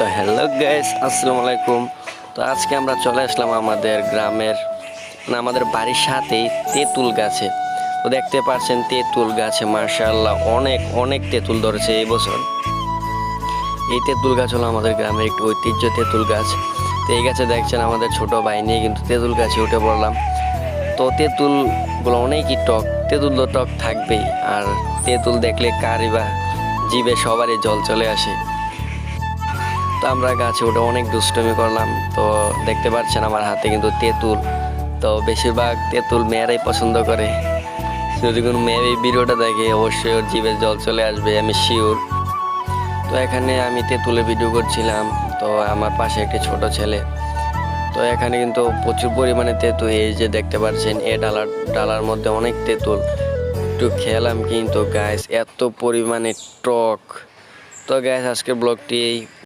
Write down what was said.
তো hello guys আসসালামু আলাইকুম। তো আজকে আমরা চলে আসলাম আমাদের গ্রামের না আমাদের বাড়ির সাথেই তেঁতুল গাছে। তো দেখতে পাচ্ছেন তেঁতুল গাছে মার্শাল্লাহ অনেক অনেক তেঁতুল ধরেছে এই বছর। এই তেঁতুল গাছ হলো আমাদের গ্রামের একটি ঐতিহ্য তেঁতুল গাছ। তো এই গাছে দেখছেন আমাদের ছোট ভাই নিয়ে কিন্তু তেঁতুল গাছে উঠে পড়লাম। তো তেঁতুলগুলো অনেকই টক, তেঁতুল তো টক থাকবেই। আর তেঁতুল দেখলে কারই বা জিভে সবারই জল চলে আসে। তো আমরা গাছে উঠে অনেক দুষ্টমি করলাম। তো দেখতে পাচ্ছেন আমার হাতে কিন্তু তেঁতুল। তো বেশিরভাগ তেঁতুল মেয়েরাই পছন্দ করে। যদি কোনো মেয়ে এই ভিডিওটা দেখে, অবশ্যই ওর জিভে জল চলে আসবে, আমি শিওর তো এখানে আমি তেঁতুলে ভিডিও করছিলাম। তো আমার পাশে একটি ছোট ছেলে। তো এখানে কিন্তু প্রচুর পরিমাণে তেঁতুল। এই যে দেখতে পাচ্ছেন, এ ডালার ডালার মধ্যে অনেক তেঁতুল। একটু খেলাম কিন্তু গাছ এত পরিমাণে টক। তো গ্যাস আজকের ব্লগটি এই